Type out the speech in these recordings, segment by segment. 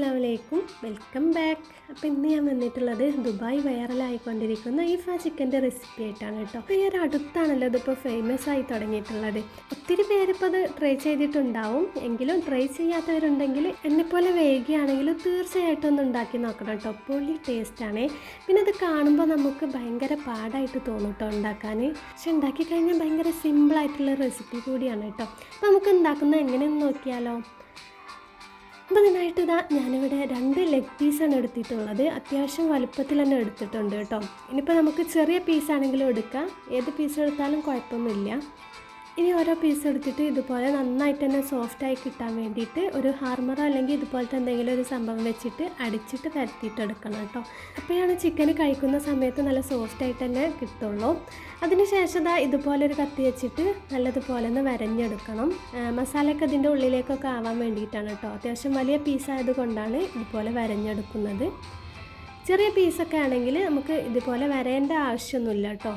അസ്സാം വലൈക്കും welcome back. അപ്പോൾ ഇന്ന് ഞാൻ വന്നിട്ടുള്ളത് ദുബായ് വൈറലായിക്കൊണ്ടിരിക്കുന്ന ഈഫ ചിക്കന്റെ റെസിപ്പി ആയിട്ടാണ് കേട്ടോ. അപ്പോൾ ഈ ഒരു അടുത്താണല്ലോ ഇതിപ്പോൾ ഫേമസ് ആയി തുടങ്ങിയിട്ടുള്ളത്. ഒത്തിരി പേരിപ്പോൾ അത് ട്രൈ ചെയ്തിട്ടുണ്ടാവും. എങ്കിലും ട്രൈ ചെയ്യാത്തവരുണ്ടെങ്കിൽ എന്നെപ്പോലെ വൈകിയാണെങ്കിലും തീർച്ചയായിട്ടും ഒന്ന് ഉണ്ടാക്കി നോക്കണം കേട്ടോ. പൊളി ടേസ്റ്റാണ് പിന്നെ അത് കാണുമ്പോൾ നമുക്ക് ഭയങ്കര പാടായിട്ട് തോന്നും കേട്ടോ ഉണ്ടാക്കാൻ പക്ഷെ ഉണ്ടാക്കി കഴിഞ്ഞാൽ ഭയങ്കര സിമ്പിളായിട്ടുള്ള റെസിപ്പി കൂടിയാണ് കേട്ടോ. അപ്പോൾ നമുക്ക് ഉണ്ടാക്കുന്നത് എങ്ങനെയെന്ന് നോക്കിയാലോ? അപ്പോൾ ഇതിനായിട്ട് ഇതാ ഞാനിവിടെ രണ്ട് ലെഗ് പീസാണ് എടുത്തിട്ടുള്ളത്. അത്യാവശ്യം വലുപ്പത്തിൽ തന്നെ എടുത്തിട്ടുണ്ട് കേട്ടോ. ഇനിയിപ്പോൾ നമുക്ക് ചെറിയ പീസാണെങ്കിലും എടുക്കാം. ഏത് പീസ് എടുത്താലും കുഴപ്പമൊന്നുമില്ല. ഇനി ഓരോ പീസ് എടുത്തിട്ട് ഇതുപോലെ നന്നായിട്ട് തന്നെ സോഫ്റ്റായി കിട്ടാൻ വേണ്ടിയിട്ട് ഒരു ഹാർമറോ അല്ലെങ്കിൽ ഇതുപോലത്തെ എന്തെങ്കിലും ഒരു സംഭവം വെച്ചിട്ട് അടിച്ചിട്ട് പരത്തിയിട്ട് എടുക്കണം കേട്ടോ. അപ്പോഴാണ് ചിക്കൻ കഴിക്കുന്ന സമയത്ത് നല്ല സോഫ്റ്റായിട്ട് തന്നെ കിട്ടുള്ളൂ. അതിനുശേഷം ദാ ഇതുപോലെ ഒരു കത്തി വെച്ചിട്ട് നല്ലതുപോലെ ഒന്ന് വരഞ്ഞെടുക്കണം. മസാലയൊക്കെ ഇതിന്റെ ഉള്ളിലേക്കൊക്കെ ആവാൻ വേണ്ടിയിട്ടാണ് കേട്ടോ. അത്യാവശ്യം വലിയ പീസായത് കൊണ്ടാണ് ഇതുപോലെ വരഞ്ഞെടുക്കുന്നത്. ചെറിയ പീസൊക്കെ ആണെങ്കിൽ നമുക്ക് ഇതുപോലെ വരേണ്ട ആവശ്യമൊന്നുമില്ല കേട്ടോ.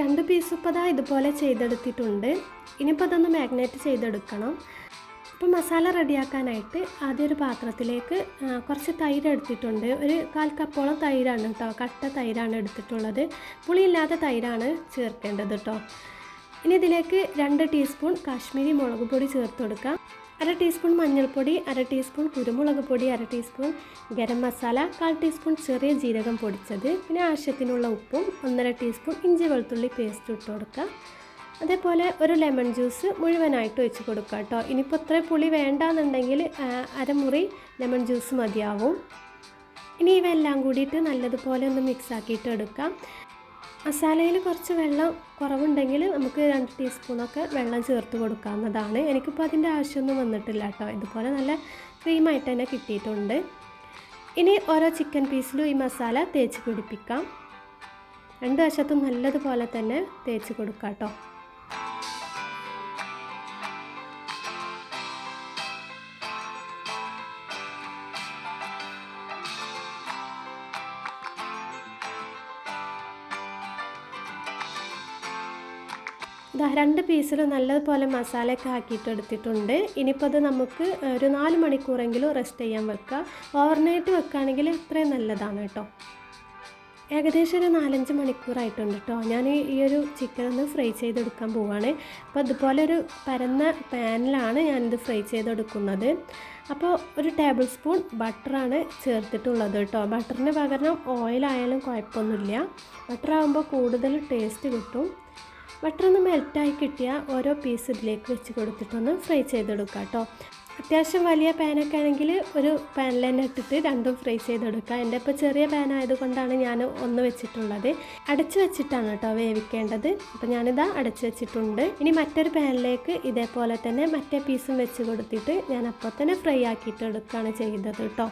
രണ്ട് പീസ് ഇപ്പോൾ അതാ ഇതുപോലെ ചെയ്തെടുത്തിട്ടുണ്ട്. ഇനിയിപ്പോൾ അതൊന്ന് മാഗ്നേറ്റ് ചെയ്തെടുക്കണം. അപ്പോൾ മസാല റെഡിയാക്കാനായിട്ട് ആദ്യം ഒരു പാത്രത്തിലേക്ക് കുറച്ച് തൈര് എടുത്തിട്ടുണ്ട്. ഒരു കാൽ കപ്പോളം തൈരാണ് കേട്ടോ കട്ട തൈരാണ് എടുത്തിട്ടുള്ളത്. പുളിയില്ലാത്ത തൈരാണ് ചേർക്കേണ്ടത് കേട്ടോ ഇനി ഇതിലേക്ക് രണ്ട് ടീസ്പൂൺ കാശ്മീരി മുളക് പൊടി ചേർത്ത് കൊടുക്കാം അര ടീസ്പൂൺ മഞ്ഞൾപ്പൊടി അര ടീസ്പൂൺ കുരുമുളക് പൊടി അര ടീസ്പൂൺ ഗരം മസാല കാൽ ടീസ്പൂൺ ചെറിയ ജീരകം പൊടിച്ചത് പിന്നെ ആവശ്യത്തിനുള്ള ഉപ്പും ഒന്നര ടീസ്പൂൺ ഇഞ്ചി വെളുത്തുള്ളി പേസ്റ്റ് ഇട്ട് കൊടുക്കുക. അതേപോലെ ഒരു ലെമൺ ജ്യൂസ് മുഴുവനായിട്ട് ഒഴിച്ച് കൊടുക്കുക കേട്ടോ. ഇനിയിപ്പോൾ ഇത്ര പുളി വേണ്ടാന്നുണ്ടെങ്കിൽ അരമുറി ലെമൺ ജ്യൂസ് മതിയാവും. ഇനി ഇവയെല്ലാം കൂടിയിട്ട് നല്ലതുപോലെ ഒന്ന് മിക്സ് ആക്കിയിട്ട് എടുക്കാം. മസാലയിൽ കുറച്ച് വെള്ളം കുറവുണ്ടെങ്കിൽ നമുക്ക് രണ്ട് ടീസ്പൂണൊക്കെ വെള്ളം ചേർത്ത് കൊടുക്കാവുന്നതാണ്. എനിക്കിപ്പോൾ അതിന്റെ ആവശ്യമൊന്നും വന്നിട്ടില്ല കേട്ടോ. ഇതുപോലെ നല്ല ക്രീമായിട്ട് തന്നെ കിട്ടിയിട്ടുണ്ട്. ഇനി ഓരോ ചിക്കൻ പീസിലും ഈ മസാല തേച്ച് പിടിപ്പിക്കാം. രണ്ട് വശത്തും നല്ലതുപോലെ തന്നെ തേച്ച് കൊടുക്കാം കേട്ടോ. ഇതാ രണ്ട് പീസിൽ നല്ലതുപോലെ മസാലയൊക്കെ ആക്കിയിട്ട് എടുത്തിട്ടുണ്ട് ഇനിയിപ്പോൾ അത് നമുക്ക് ഒരു നാല് മണിക്കൂറെങ്കിലും റെസ്റ്റ് ചെയ്യാൻ വെക്കുക ഓവർനൈറ്റ് വെക്കുകയാണെങ്കിൽ ഇത്രയും നല്ലതാണ് കേട്ടോ. ഏകദേശം ഒരു നാലഞ്ച് മണിക്കൂറായിട്ടുണ്ട് കേട്ടോ. ഞാൻ ഈ- ഒരു ചിക്കൻ ഒന്ന് ഫ്രൈ ചെയ്തെടുക്കാൻ പോവുകയാണ് അപ്പോൾ അതുപോലെ ഒരു പരന്ന പാനിലാണ് ഞാനിത് ഫ്രൈ ചെയ്തെടുക്കുന്നത്. അപ്പോൾ ഒരു ടേബിൾ സ്പൂൺ ബട്ടറാണ് ചേർത്തിട്ടുള്ളത് കേട്ടോ. ബട്ടറിന് പകരം ഓയിലായാലും കുഴപ്പമൊന്നുമില്ല. ബട്ടറാകുമ്പോൾ കൂടുതൽ ടേസ്റ്റ് കിട്ടും. ബട്ടർ ഒന്ന് മെൽറ്റായി കിട്ടിയ ഓരോ പീസ് ഇതിലേക്ക് വെച്ച് കൊടുത്തിട്ടൊന്ന് ഫ്രൈ ചെയ്തെടുക്കുക കേട്ടോ അത്യാവശ്യം വലിയ പാനൊക്കെ ആണെങ്കിൽ ഒരു പാനിൽ തന്നെ ഇട്ടിട്ട് രണ്ടും ഫ്രൈ ചെയ്തെടുക്കുക എന്റെ ഇപ്പോൾ ചെറിയ പാൻ ആയതുകൊണ്ടാണ് ഞാൻ ഒന്ന് വെച്ചിട്ടുള്ളത്. അടച്ച് വെച്ചിട്ടാണ് കേട്ടോ വേവിക്കേണ്ടത്. അപ്പോൾ ഞാനിതാ അടച്ച് വെച്ചിട്ടുണ്ട്. ഇനി മറ്റൊരു പാനിലേക്ക് ഇതേപോലെ തന്നെ മറ്റേ പീസും വെച്ച് കൊടുത്തിട്ട് ഞാൻ അപ്പോൾ തന്നെ ഫ്രൈ ആക്കിയിട്ട് എടുക്കുകയാണ് ചെയ്തത് കേട്ടോ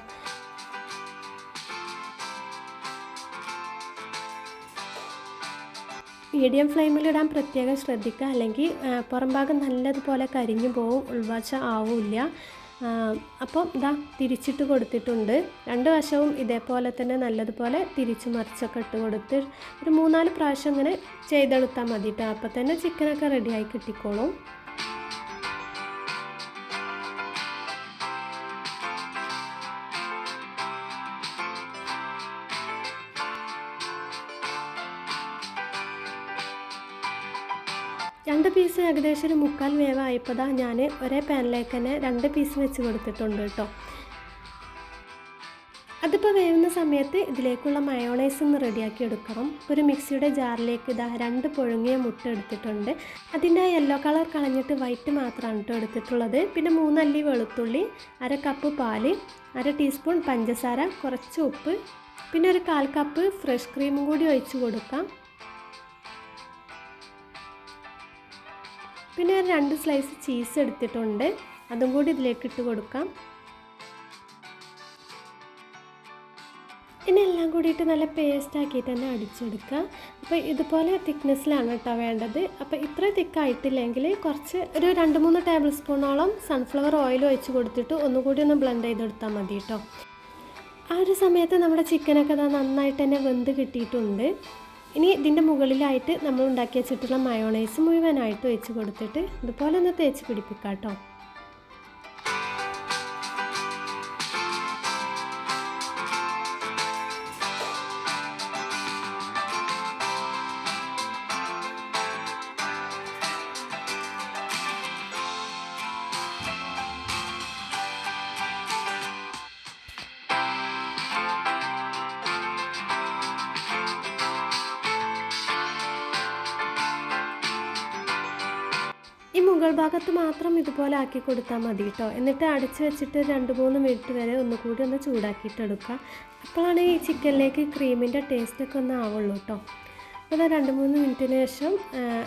മീഡിയം ഫ്ലെയിമിലിടാൻ പ്രത്യേകം ശ്രദ്ധിക്കുക. അല്ലെങ്കിൽ പുറം ഭാഗം നല്ലതുപോലെ കരിഞ്ഞു പോവും ഉൾവാച്ച ആവില്ല അപ്പം ഇതാ തിരിച്ചിട്ട് കൊടുത്തിട്ടുണ്ട്. രണ്ട് വശവും ഇതേപോലെ തന്നെ നല്ലതുപോലെ തിരിച്ച് മറിച്ചൊക്കെ ഇട്ട് കൊടുത്ത് ഒരു മൂന്നാൽ പ്രാവശ്യം ഇങ്ങനെ ചെയ്തെടുത്താൽ മതി കേട്ടോ അപ്പം തന്നെ ചിക്കനൊക്കെ റെഡിയായി കിട്ടിക്കോളും. രണ്ട് പീസ് ഏകദേശം ഒരു മുക്കാൽ വേവായപ്പോൾ ഞാൻ ഒരേ പാനിലേക്ക് തന്നെ രണ്ട് പീസ് വെച്ച് കൊടുത്തിട്ടുണ്ട് കേട്ടോ. അതിപ്പോൾ വേവുന്ന സമയത്ത് ഇതിലേക്കുള്ള മയോണൈസ് ഒന്ന് റെഡിയാക്കി എടുക്കണം. ഒരു മിക്സിയുടെ ജാറിലേക്ക് ഇതാ രണ്ട് പുഴുങ്ങിയ മുട്ട എടുത്തിട്ടുണ്ട്. അതിന്റെ യെല്ലോ കളർ കളഞ്ഞിട്ട് വൈറ്റ് മാത്രമാണ് കേട്ടോ എടുത്തിട്ടുള്ളത്. പിന്നെ മൂന്നല്ലി വെളുത്തുള്ളി അര കപ്പ് പാൽ അര ടീസ്പൂൺ പഞ്ചസാര കുറച്ച് ഉപ്പ് പിന്നെ ഒരു കാൽ കപ്പ് ഫ്രഷ് ക്രീമും കൂടി ഒഴിച്ച് കൊടുക്കാം. പിന്നെ രണ്ട് സ്ലൈസ് ചീസ് എടുത്തിട്ടുണ്ട്. അതും കൂടി ഇതിലേക്ക് ഇട്ട് കൊടുക്കാം. ഇനി എല്ലാം കൂടിയിട്ട് നല്ല പേസ്റ്റ് ആക്കിയിട്ട് തന്നെ അടിച്ചെടുക്കുക. അപ്പോൾ ഇതുപോലെ തിക്നെസ്സിലാണ് കേട്ടോ വേണ്ടത്. അപ്പോൾ ഇത്ര തിക്കായിട്ടില്ലെങ്കിൽ കുറച്ച് ഒരു രണ്ട് മൂന്ന് ടേബിൾ സ്പൂണോളം സൺഫ്ലവർ ഓയിൽ ഒഴിച്ച് കൊടുത്തിട്ട് ഒന്നുകൂടി ഒന്ന് ബ്ലെൻഡ് ചെയ്തെടുത്താൽ മതി കേട്ടോ. ആ ഒരു സമയത്ത് നമ്മുടെ ചിക്കനൊക്കെ നന്നായിട്ട് തന്നെ വെന്ത് കിട്ടിയിട്ടുണ്ട്. ഇനി ഇതിന്റെ മുകളിലായിട്ട് നമ്മൾ ഉണ്ടാക്കി വെച്ചിട്ടുള്ള മയോണൈസ് മുഴുവനായിട്ട് വെച്ച് കൊടുത്തിട്ട് ഇതുപോലെ ഒന്ന് തേച്ച് പിടിപ്പിക്കാം കേട്ടോ. ഭാഗത്ത് മാത്രം ഇതുപോലെ ആക്കി കൊടുത്താൽ മതി കേട്ടോ എന്നിട്ട് അടിച്ചു വെച്ചിട്ട് രണ്ട് മൂന്ന് മിനിറ്റ് വരെ ഒന്ന് കൂടി ഒന്ന് ചൂടാക്കിയിട്ടെടുക്കുക അപ്പോഴാണ് ഈ ചിക്കനിലേക്ക് ക്രീമിന്റെ ടേസ്റ്റൊക്കെ ഒന്ന് ആവുള്ളൂ കേട്ടോ അപ്പോൾ രണ്ട് മൂന്ന് മിനിറ്റിന് ശേഷം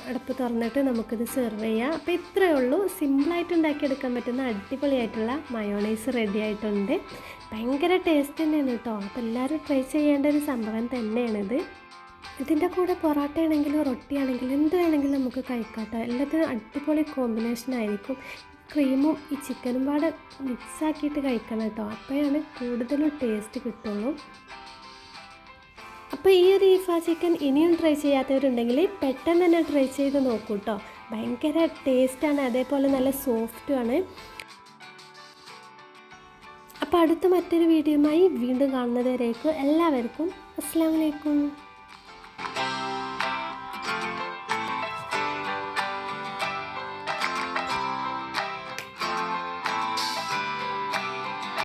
അടപ്പ് തുറന്നിട്ട് നമുക്കിത് സെർവ് ചെയ്യാം. അപ്പോൾ ഇത്രയേ ഉള്ളൂ. സിമ്പിളായിട്ട് ഉണ്ടാക്കിയെടുക്കാൻ പറ്റുന്ന അടിപൊളിയായിട്ടുള്ള മയോണൈസ് റെഡി ആയിട്ടുണ്ട്. ഭയങ്കര ടേസ്റ്റ് തന്നെയാണ് കേട്ടോ അപ്പോൾ എല്ലാവരും ട്രൈ ചെയ്യേണ്ട ഒരു സംഭവം തന്നെയാണിത്. ഇതിന്റെ കൂടെ പൊറോട്ട ആണെങ്കിലും റൊട്ടി ആണെങ്കിലും എന്ത് വേണമെങ്കിലും നമുക്ക് കഴിക്കാട്ടോ എല്ലാത്തിനും അടിപൊളി കോമ്പിനേഷൻ ആയിരിക്കും. ക്രീമും ഈ ചിക്കനും പാടെ മിക്സാക്കിയിട്ട് കഴിക്കണം കേട്ടോ അപ്പോഴാണ് കൂടുതലും ടേസ്റ്റ് കിട്ടുള്ളൂ. അപ്പോൾ ഈ ഒരു ഈഫ ചിക്കൻ ഇനിയും ട്രൈ ചെയ്യാത്തവരുണ്ടെങ്കിൽ പെട്ടെന്ന് തന്നെ ട്രൈ ചെയ്ത് നോക്കൂ കേട്ടോ ഭയങ്കര ടേസ്റ്റാണ് അതേപോലെ നല്ല സോഫ്റ്റുമാണ് അപ്പോൾ അടുത്ത മറ്റൊരു വീഡിയോയുമായി വീണ്ടും കാണുന്നതുവരേക്കും എല്ലാവർക്കും അസ്സാം വലൈക്കും